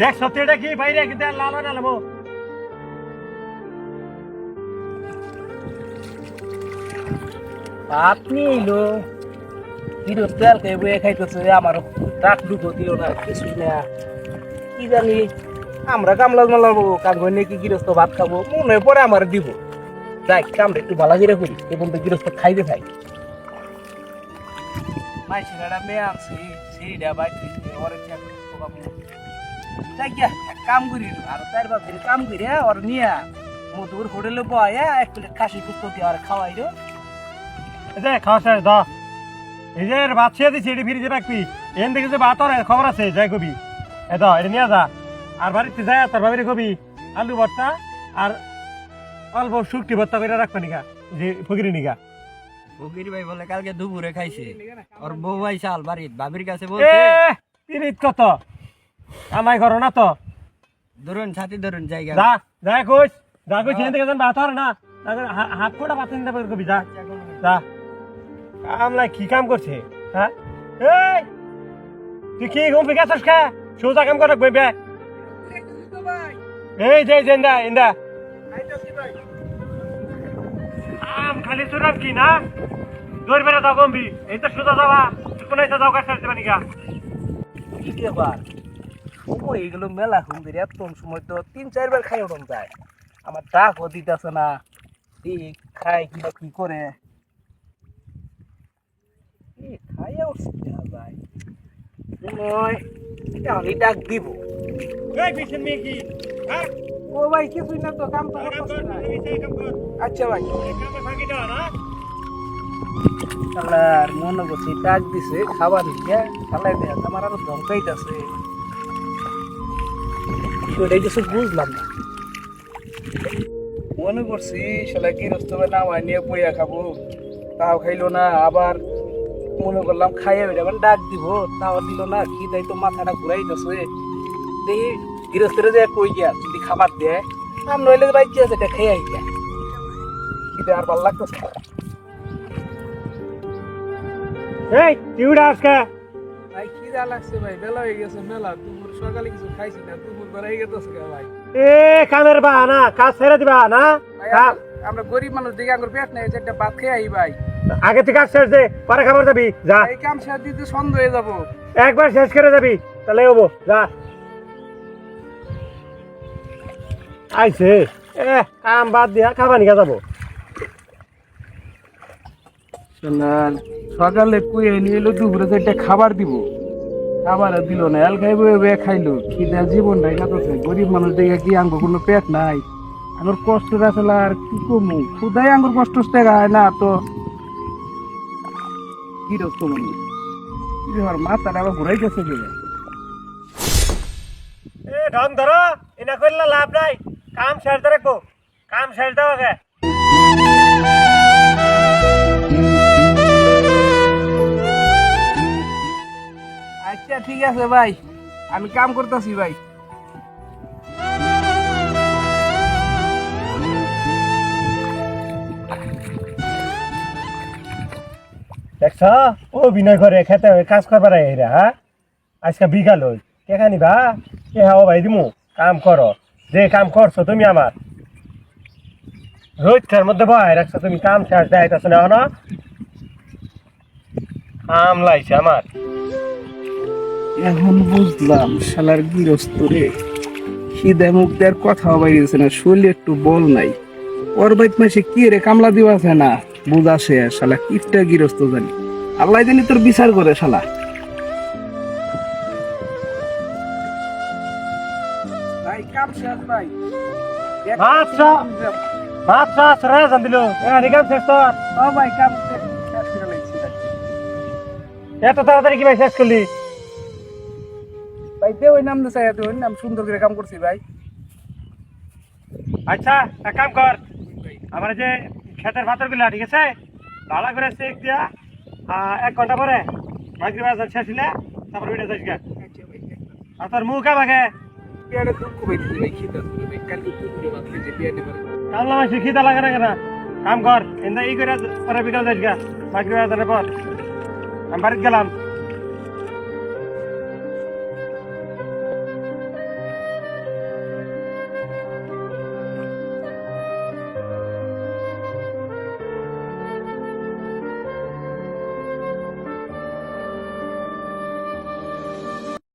দেখ সত্যি এটা কি? বাইরে কিন্তু লাল না লামো আপনি এলো কিরো তেল খেয়ে বয়ে খাইতেছে আমার টাক দুটো দিল না কিছু না। কি জানি আমরা কামলা মালাবো কাম করে নাকি গৃহস্থ ভাত খাব মনে পরে আমার দিব। যাই কামটা একটু ভালো করে করি এবং তো গৃহস্থ খাইতে খাই মাই ছেলেটা মেয়ে আনছি সেইটা বাইতে ওর কাম করি আর চার পাঁচ দিন কাম করি ওর নিয়ে মধুর হোটেলে বয়া এক প্লেট দিয়ে আর খাওয়াই খাওয়া শেষ দ এই যে এটি রাখবি। এন দেখে যে ভাত খবর আছে যাই কবি। এ দ এটা নিয়ে যা। আর বাড়িতে যায় তোর ভাবিরে কবি আলু ভর্তা আর অল্প শুকটি ভর্তা করে রাখবা নিকা যে ফকিরি নিকা ফকির ভাই বলে কালকে দুপুরে খাইছে। ওর বউ আইসা আলবাড়িত ভাবির কাছে এ বলছে কত? আমায় করো না তো। ধরুন ছাতি ধরুন জায়গা। যা যা কইস যা কইস এখান থেকে যেন ভাত আর না। হাত কোটা পাতে নিতে পারবি কবি যা। যা। আমলা কি কাম করছে হ্যাঁ? এই তুই কি ঘুম থেকে আসছ খা সোজা কাম করে বই বে এই যে যে ইন্দা আম খালি সুরাম কি না? দৌড় বেড়ে দাও গম্বি এই তো সোজা যাওয়া কোন এসে যাও কাছে দেবা নিকা কি ব্যাপার? সময় এগুলো মেলা হুমদের এত সময় তো তিন চারবার খাই ওরম যায়। আমার ডাকও দিতেছে না। খাই কিনা কি করে? আমি ডাক দিব। হ্যাঁ? ও ভাই কিছুই না তো কাম আচ্ছা ভাই। শালার মনে করছি ডাক দিছে খাবার দিকে শালাই দেয়া আমার আরও ধমকাইতেছে সেটাই কিছু বুঝলাম না। মনে করছি শালা গৃহস্থ না হয় নিয়ে বইয়া খাব। তাও খাইলো না আবার মনে করলাম খাইয়া বেড়ে আবার ডাক দিব। তাও দিল না কি তাই তো মাথাটা ঘুরাইতেছে দেখি গৃহস্থরে যে কই গিয়া যদি খাবার দেয় আর নইলে রাজ্য আছে এটা খেয়ে গিয়া। কিন্তু আর ভালো লাগতেছে না। এই টিউডা আজকে ভাই কি যা লাগছে ভাই বেলা হয়ে গেছে মেলা দুপুর সকালে কিছু খাইছি না দুপুর হয়ে গেছে ভাই। এ কামের বাহানা কাজ ছেড়ে দিবা না? আমরা- গরিব মানুষ দিকে আমার পেট নেই একটা ভাত খেয়ে আই ভাই। আগে থেকে কাজ শেষ দে পরে খাবার যাবি যা। এই কাম শেষ দিতে সন্দেহ হয়ে যাব। একবার শেষ করে যাবি তাহলে হব যা। আইছে এ কাম বাদ দিয়া খাবার নিকা যাব। শালার সকালে কুয়ে নিয়ে এলো দুপুরে একটা খাবার দিব। খাবার দিল না, এল খাইবো, এ খাইলো। খিদা জীবন নাই কাটছে গরিব মানুষ দেখে কি আঙ্গুর কোনো পেট নাই। আঙ্গুর কষ্ট আসলে আর কি কমু? খুদাই আঙ্গুর কষ্ট দেখায় না তো। আমার মাথাটা আবার ঘুরাই গেছে কি? এ ঢং ধরো এনা করলে লাভ নাই। কাম শেষ রাখব কাম শেষ দাও ঠিক আছে ভাই। আমি কাম করতেছি ভাই। দেখছ? ও বিনয় করে খেতে কাজ করবার এরা হ্যাঁ? আজকে বিকাল হই। কে খানি বা? কে হাও ভাই দিমু? কাম করো। যে কাম করছ তুমি আমার। রোজটার মধ্যে বয় রাখছো তুমি, কাম শেষ দেখাইতেছো না না কাম লাইছে আমার। এখন বুঝলাম শালার গৃহস্থ রে। খিদে মুখ দেওয়ার কথা বাইরেছে না শরীরে একটু বল নাই। ওর বাইত মাসে কি রে কামলা দিবা আছে না? বুঝাছে শালা কিফটা গৃহস্থ জানি। আল্লাহ জানি তোর বিচার করে শালা। ভাই কাম শেষ ভাই। আচ্ছা। ভাত চাষ জান দিল এখানে কাম শেষ তো ও ভাই কাম শেষ। শেষ করে লাইছি ভাই। এত তাড়াতাড়ি কি ভাই শেষ করলি? দে ওই নাম চাই ওই নাম সুন্দর করে কাম করছি ভাই। আচ্ছা এক কাম কর আমার যে ক্ষেতের পাথরগুলা ঠিক আছে? ভালো করে চেক দিয়া এক ঘণ্টা পরে মাগরি বাজার শেষ হলে তারপর গা। আচ্ছা আর তোর মুখ পারে কামলা মাসি খিদা লাগে না কেন? কাম কর কিন্তু ই করে পরে বিকাল যাস গা মাগরি বাজারের পর। আমি বাড়িতে গেলাম।